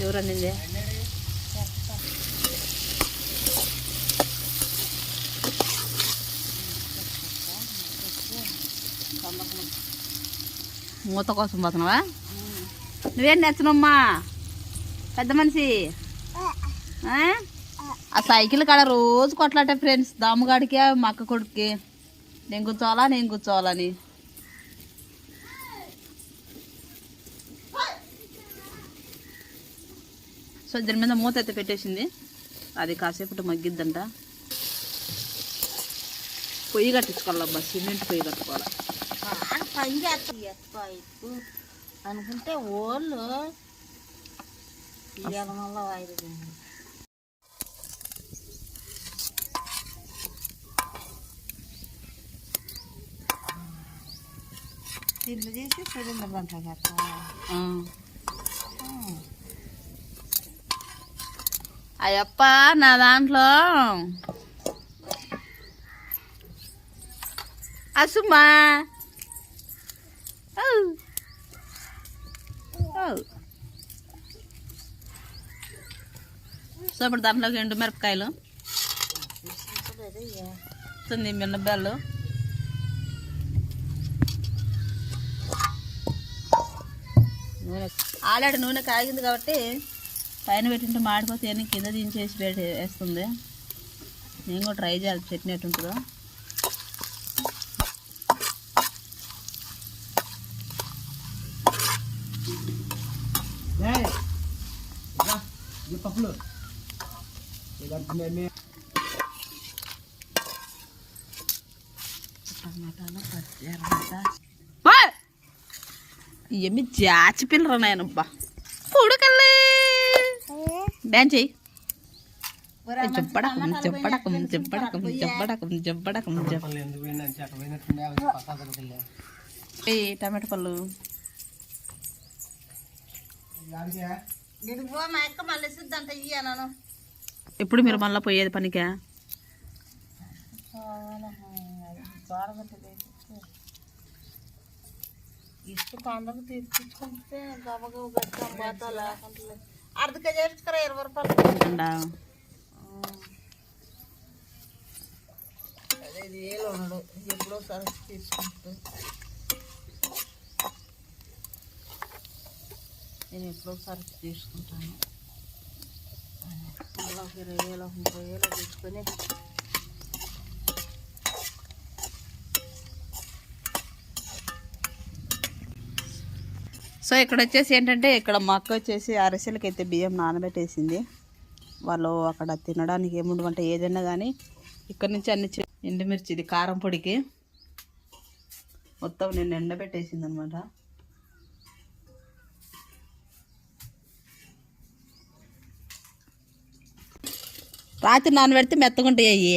ఎవరన్నింది? మూత కోసం పోతున్నావా? నువ్వేం నచ్చనమ్మా పెద్ద మనిషి. ఆ? సైకిల్ కాడ రోజు కొట్లాట ఫ్రెండ్స్ దాముగాడికి మా అక్క కొడుక్కి. నేను కూర్చోవాలా నేను కూర్చోవాలని. సో దీని మీద మూత అయితే పెట్టేసింది. అది కాసేపటి మగ్గిద్దంట. పొయ్యి కట్టించుకోవాలబ్బా సిమెంట్ పొయ్యి కట్టుకోవాలి. పని చేస్తుంది పైపు అనుకుంటే ఓళ్ళు వల్ల వాయిదా తిండి చేసి గంట కట్ట అయ్యప్ప నా దాంట్లో అసుమా. సో ఇప్పుడు దాంట్లోకి ఎండు మిరపకాయలు? వస్తుంది మిన్నబెల్లు ఆల్రెడీ నూనె కాగింది కాబట్టి పైన పెట్టింటే మాడిపోతే అన్ని కింద దించేసి పెట్టి వేస్తుంది. నేను కూడా ట్రై చేయాలి చట్నీ ఎట్టుంటుందో టమాటాలు పచ్చి! ఏమి జాచి పిల్లరా నాయనబ్బా. పుడకల్లే. డాన్స్ చెయ్యి చెప్పడకం చెప్పడకం చెప్పడకం చెప్పడకం చెప్పడకం చెప్ప ఏ టమాటా పళ్ళు ఎప్పుడు మీరు మళ్ళీ పోయేది పనికా ఇసుక పండుగ తెప్పించుకుంటే గబగబ గట్టాం పోతా లేకుంటే అర్ధ కేజీ ఇరవై రూపాయలు. అండా అదే ఇది ఉండడు ఎప్పుడో సరుకు తీసుకుంటూ. నేను ఎప్పుడో సరుకు తీసుకుంటాను. మళ్ళీ ఒక ఇరవై వేలు ఒక ముప్పై వేలు తీసుకొని సో ఇక్కడ వచ్చేసి ఏంటంటే ఇక్కడ మా అక్క వచ్చేసి అరిసెలకి అయితే బియ్యం నానబెట్టేసింది. వాళ్ళు అక్కడ తినడానికి ఏముండమంటే ఏదైనా కానీ ఇక్కడ నుంచి అన్ని ఎండుమిర్చి ఇది కారం పొడికి మొత్తం నేను ఎండబెట్టేసింది అనమాట రాత్రి నానబెడితే మెత్తగుంటాయి అయ్యి.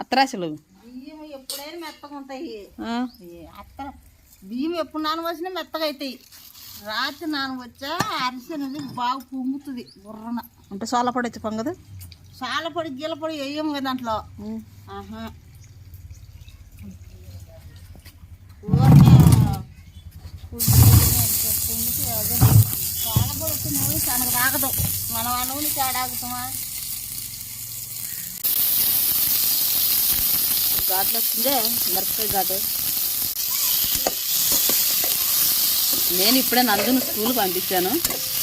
అత్తరాశలు. ఎప్పుడైనా మెత్తగా ఉంటాయి. అత్త బియ్యం ఎప్పుడు నానవచ్చినా మెత్తగా అవుతాయి. రాత్రి నానవచ్చా అరిసె అనేది బాగా పొంగుతుంది బుర్రన. అంటే సోల పొడి వచ్చి పొంగదు? చాలా పొడి గీల పొడి వేయం కదా దాంట్లో. ఆహా. పొంగితే పొంగితే అదే చాలా పొడి వచ్చి నూనె తనకు రాగదు మనం ఆ నూనె తేడాగుతామా ఘాట్లు వచ్చిందే మిరపకాయ ఘాటు. నేను ఇప్పుడే నందును స్కూల్ పంపించాను.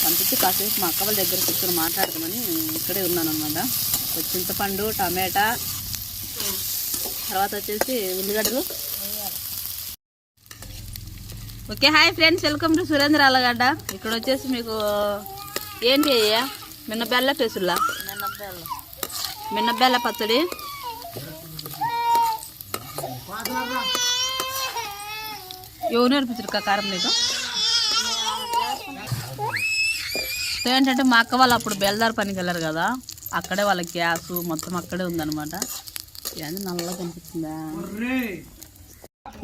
పంపించి కాసేపు మా అక్క వాళ్ళ దగ్గర కూర్చొని మాట్లాడదామని ఇక్కడే ఉన్నాను అనమాట చింతపండు టమాటా తర్వాత వచ్చేసి ఉల్లిగడ్డలు. Okay hi friends welcome to Surendra Allagadda ఇక్కడ వచ్చేసి మీకు ఏంటి అయ్యా? మిన్న బెల్ల పెసుల్లా? మినప్పాలు మిన్న బెల్ల పచ్చడి. ఎవరు నేర్పించారు కా కారం నీకు? ఏంటంటే మా అక్క వాళ్ళు అప్పుడు బెల్దార్ పనికి వెళ్ళారు కదా అక్కడే వాళ్ళ గ్యాస్ మొత్తం అక్కడే ఉందన్నమాట. ఇవన్నీ నల్లగా కనిపిస్తుందా?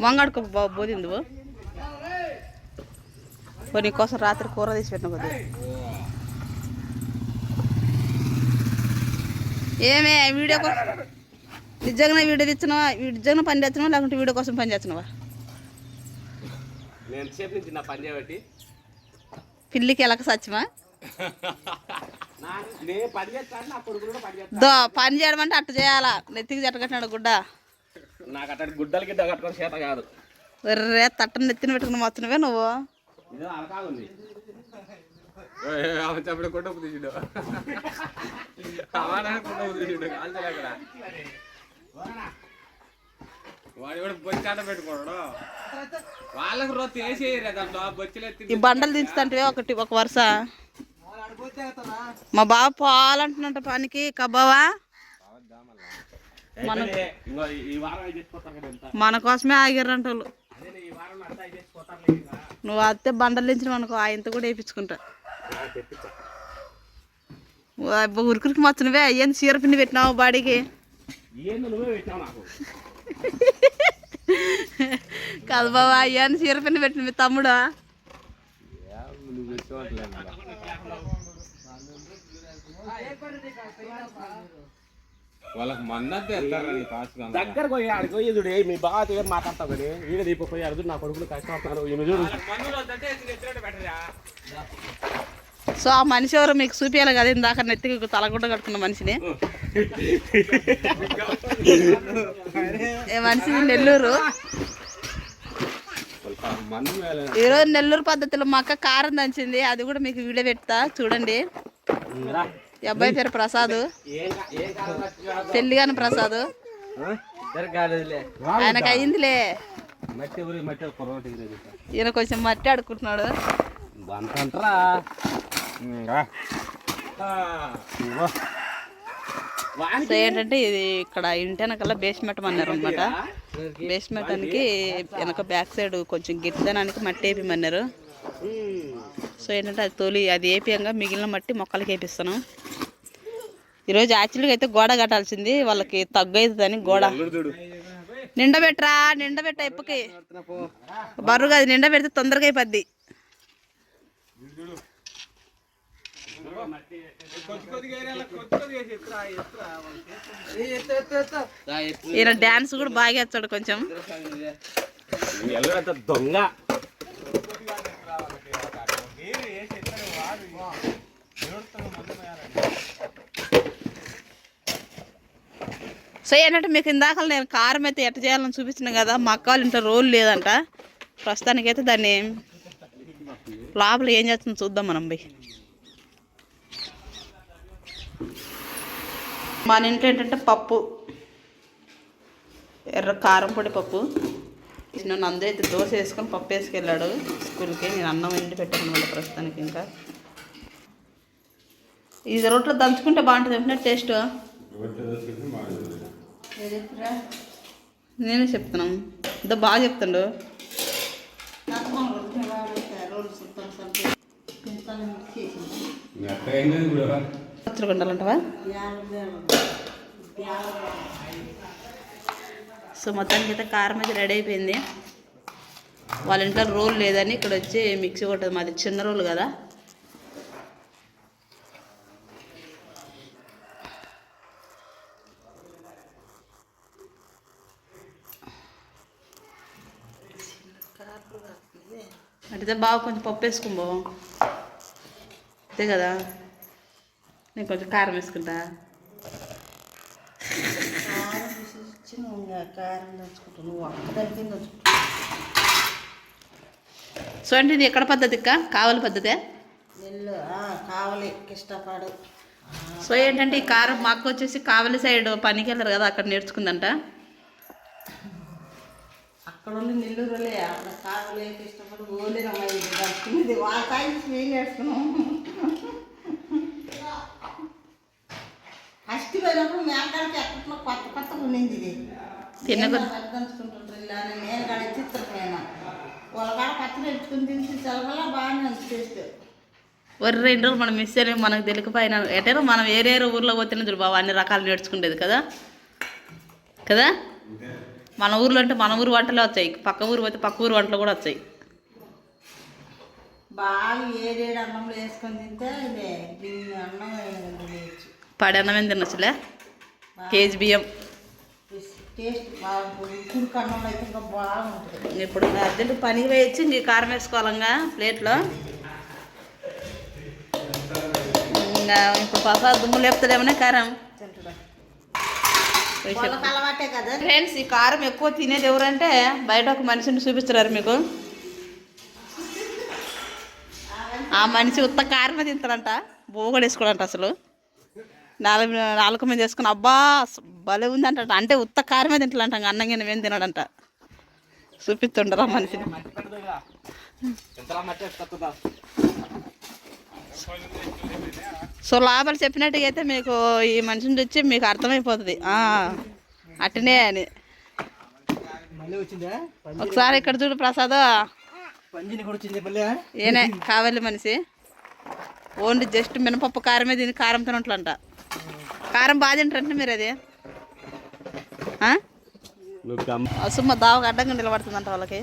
వంగాడుకో బాబు పోదింది ఓ నీకోసం రాత్రి కూర తీసి పెట్టిన కొద్ది ఏమే వీడియో కోసం నిజంగా వీడియో తెచ్చినావా నిజంగా పని చేస్తున్నావా? లేకుంటే వీడియో కోసం పని చేస్తున్నావా? నేను సేపు నుంచి నా పని చేయబట్టి? పిల్లికి ఎలక సత్యమా? కూడా దో పని చేయడం అంటే అట్టు చేయాలా? నెత్తికి జట్టకట్టినాడు గుడ్డ. నాకు అక్కడ గుడ్డలు గిడ్డ కట్టుకొని చేత కాదు. వెర్రే తట్టను నెత్తిన పెట్టుకుని వస్తున్నావే నువ్వు. ఇదో అలకాగుంది వాడు కూడా బొచ్చాట పెట్టుకోడు. వాళ్ళకు రోజు దాంట్లో బొచ్చులు ఈ బండలు దించుతంటే ఒకటి ఒక వరుస. మా బాబు పోవాలంటున్నట్ట పనికి కబ్బావా కదా ఎంత? మన కోసమే ఆగారంట వాళ్ళు నువ్వు అత్తే బండలు దించిన అనుకో ఆయనతో కూడా వేయించుకుంటా. ఉరికురికి మచ్చనవే అయ్యింది చీర పిండి పెట్టినావు బాడీకి. కాదు బాబా అయ్యాన్ని చీర పిండి పెట్టిన మీ తమ్ముడు? వాళ్ళకి కాస్ట్ దగ్గర పోయి ఆడికి పోయి చూడు మీ బాగా దగ్గర మాట్లాడతావు కానీ వీడ దీపపోయి అడుగు నా కొడుకులు కష్టపడుతున్నారు ఈమె చూడు. సో ఆ మనిషి ఎవరు మీకు చూపించాలి కదా ఇందాక నెత్తికి తలగుడ్డ కట్టుకున్న మనిషిని. ఏ మనిషి నెల్లూరు. ఈరోజు నెల్లూరు పద్ధతిలో మా అక్క కారం దంచింది అది కూడా మీకు వీడియో పెడతా చూడండి. ఈ అబ్బాయి పేరు ప్రసాద్. కాని ప్రసాద్. ఆయనకు పొరపాటు ఈయన కొంచెం మట్టి అంటారా సో ఏంటంటే ఇది ఇక్కడ ఇంటి వెనకాల బేస్మెంట్ అన్నారు అనమాట బేస్మెంట్కి వెనక బ్యాక్ సైడ్ కొంచెం గిట్టదనానికి మట్టి వేపిమన్నారు. సో ఏంటంటే అది తొలి అది వేపియంగా మిగిలిన మట్టి మొక్కలకి వేపిస్తాను ఈరోజు యాక్చువల్గా అయితే గోడ కట్టాల్సింది వాళ్ళకి తగ్గు అవుతుందని గోడ. నిండబెట్టరా నిండబెట్ట ఇప్పకి. బరువుగా అది నిండబెడితే తొందరగా అయిపోద్ది. ఈయన డ్యాన్స్ కూడా బాగా వేస్తాడు కొంచెం. దొంగ సో ఏంటంటే మీకు ఇందాక నేను కారం అయితే ఎట్ట చేయాలని చూపించిన కదా మా అక్క వాళ్ళ ఇంట్లో రోల్ లేదంట. ప్రస్తుతానికైతే దాన్ని లోపల ఏం చేస్తుందో చూద్దాం మనం పోయి. మన ఇంట్లో ఏంటంటే పప్పు. ఎర్ర కారం పొడి పప్పు. చిన్న నందు అయితే దోశ వేసుకొని పప్పు వేసుకెళ్ళాడు స్కూల్కి. నేను అన్నం వండి పెట్టాను వాళ్ళ ప్రస్తుతానికి ఇంకా. ఇది రొట్టెలు దంచుకుంటే బాగుంటుంది. అంటే టేస్ట్? నేనే చెప్తున్నాం. ఇంత బాగా చెప్తాడు. పచ్చడి ఉండాలంటవా సో మొత్తానికి అయితే కారం అయితే రెడీ అయిపోయింది. వాళ్ళ ఇంట్లో రోల్ లేదని ఇక్కడ వచ్చి మిక్సీ కొట్టదు. మాది చిన్న రోల్ కదా. అంటే బాగా కొంచెం పప్పు వేసుకుని అంతే కదా. నేను కొంచెం కారం వేసుకుంటా. కారం నువ్వు ఒక్కదానికి అంటే ఇది ఎక్కడ పద్ధతి అక్క? కావాలి పద్ధతే? నెల్లు కావాలి ఇష్టపడు సో ఏంటంటే ఈ కారం మా అక్క వచ్చేసి కావలి సైడ్ పనికి వెళ్ళారు కదా అక్కడ నేర్చుకుందంట. అక్కడ ఉండి నెల్లూరులే అక్కడ కావాలి ఇష్టపడు ఓలేనమ్మా ఇది అష్టి పోయినప్పుడు మేకాడికి కొత్త కొత్తగా ఉండింది ఇది. ఇలా నేను కాడ చిత్రపోయినా పచ్చడి పెట్టుకుని తిని బాగానే వరి రెండు రోజులు మనం మిస్ అయ్యే మనకు తెలియకపోయినా ఎటైనా మనం వేరే ఊర్లో పోతేనే చూడు బాబు అన్ని రకాలు నేర్చుకుంటేది కదా? కదా? మన ఊర్లో అంటే మన ఊరు వంటలే వచ్చాయి. పక్క ఊరు పోతే పక్క ఊరు వంటలు కూడా వచ్చాయి. బాగా ఏడేడు అన్నంలో వేసుకొని తింటే ఇదే అన్నం వేయచ్చు పడి అన్నమేం తినొచ్చులే? కేజీ బియ్యం. ఇప్పుడు అర్జెంట్ పనికి వేయచ్చు ఇంక కారం వేసుకోవాలంగా ప్లేట్లో. ఇంకా ఇప్పుడు పసా దుమ్ము లేపుతాడేమనే కారం. ఫ్రెండ్స్ ఈ కారం ఎక్కువ తినేది ఎవరంటే బయట ఒక మనిషిని చూపిస్తున్నారు మీకు. ఆ మనిషి ఉత్త కారమే తింటాడంట. బోగడు వేసుకోడంట అసలు. నాలుగు నాలుగు మీద వేసుకుని అబ్బా భలే ఉంది అంట అంటే ఉత్త కారమే తింటాడంట అన్నం గిన్నె ఏం తినడంట. చూపిస్తుండరా మనిషిని. మట్టేస్తుందా సో లాభాలు చెప్పినట్టుగా అయితే మీకు ఈ మనిషిని వచ్చి మీకు అర్థమైపోతుంది. అట్టనే అని. ఒకసారి ఇక్కడ చూడు ప్రసాద్. ఏనే కావాలి మనిషి. ఓన్లీ జస్ట్ మినపప్పు కారమే దీని కారం తినట్లంట కారం బాగా తింటారంటే మీరు అది? సుమ్మ దావగా అడ్డంగా నిలబడుతుందంట వాళ్ళకి.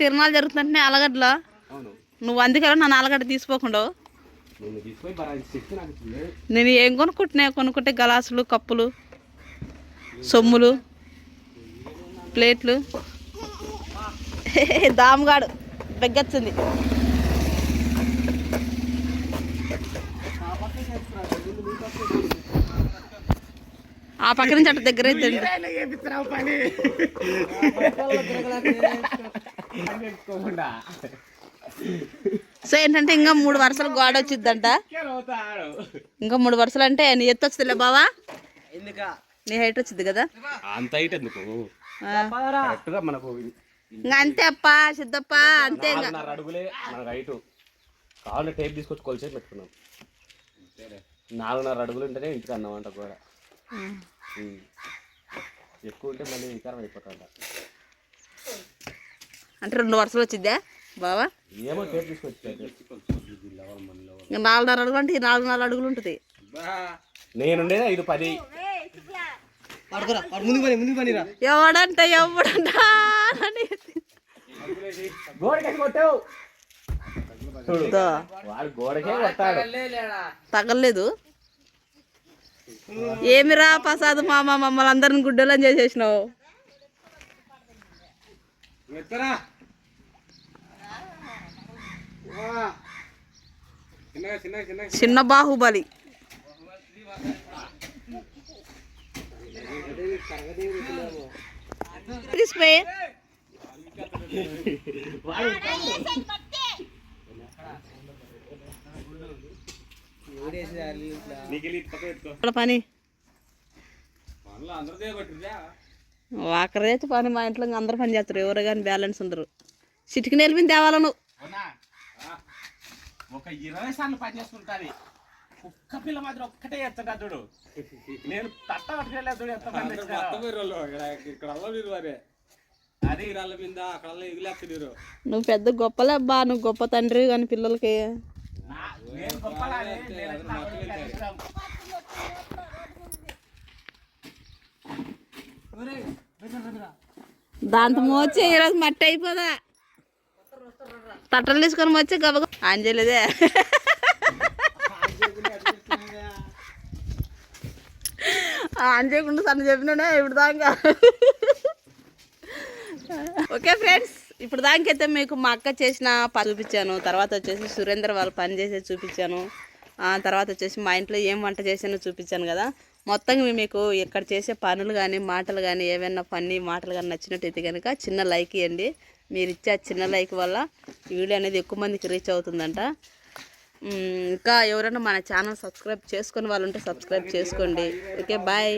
తిరణాలు జరుగుతుంటే అలగడ్డలో అవును. నువ్వు అందుకే నన్ను అలగడ్డ తీసుకోకుండా నేను ఏం కొనుక్కుంటున్నా? కొనుక్కుంటే గలాసులు కప్పులు సొమ్ములు ప్లేట్లు. దామగాడు బెగ్గొచ్చింది. ఆ పక్క నుంచి అటు దగ్గర అయితే సో ఏంటంటే ఇంకా మూడు వరుసలు గోడ వచ్చిద్దంట. అవుతాడు ఇంకా మూడు వరుసలు అంటే నీ ఎత్తు వస్తుందిలే బావా. ఎందుకా? నీ హైట్ వచ్చింది కదా. అంత హైట్ ఎందుకు? మనకు ఇంకా అంతే అప్ప సిద్ధప్ప అంతే అడుగులే మనకు హైట్ కావాలంటే టేప్ తీసుకొచ్చి కొలిసేసి పెట్టుకున్నాం. నాలుగున్నర అడుగులు ఉంటేనే ఇంటికి అన్నమాట కూడా. ఎక్కువ ఉంటే మళ్ళీ వికారం అయిపోతుంట అంటే రెండు వరుసలు వచ్చిద్దా బావా? నాలుగున్నర అడుగులు అంటే ఈ నాలుగున్నర అడుగులు ఉంటుంది. నేనుండేది ఐదు పది. ఎవడంట ఎవడంట తగలలేదు. ఏమిరా ప్రసాద్ మామ మమ్మల్ని అందరిని గుడ్డలని చేసేసినావు? చిన్న బాహుబలి. పని. మనలో పని మా ఇంట్లో అందరు పని చేస్తారు. ఎవరు కానీ బ్యాలెన్స్ ఉండరు. చిటికి నిలిపిన తేవాలను ఒక ఇరవై సార్లు పని చేసుకుంటాది. కుక్క పిల్ల మాత్రం ఒక్కటే ఎత్తడా చూడు. నేను తట్ట పట్టుకెళ్ళా చూడు ఎంత మంది ఇక్కడ అల్లరు అది రాళ్ళ మీద అక్కడ ఎగిలేస్తారు నువ్వు పెద్ద గొప్పలే అబ్బా నువ్వు గొప్ప తండ్రి కానీ పిల్లలకి. దాంతో మోచి ఈరోజు మట్టి అయిపోదా? తట్టలు తీసుకొని వచ్చి గబగ అంజలిదే అంజయకుండా సన్న చెప్పినానే ఇప్పుడు దాకా. ఓకే ఫ్రెండ్స్ ఇప్పుడు దానికైతే మీకు మా అక్క చేసిన పని చూపించాను. తర్వాత వచ్చేసి సురేందర్ వాళ్ళు పని చేసే చూపించాను. ఆ తర్వాత వచ్చేసి మా ఇంట్లో ఏం వంట చేసానో చూపించాను కదా. మొత్తంగా మీకు ఇక్కడ చేసే పనులు కానీ మాటలు కానీ ఏమైనా పని మాటలు కానీ నచ్చినట్టయితే కనుక చిన్న లైక్ ఇవ్వండి మీరు ఇచ్చే చిన్న లైక్ వల్ల ఈ వీడియో అనేది ఎక్కువ మందికి రీచ్ అవుతుందంట. ఇంకా ఎవరైనా మన ఛానల్ సబ్స్క్రైబ్ చేసుకుని వాళ్ళు ఉంటే సబ్స్క్రైబ్ చేసుకోండి. Okay bye.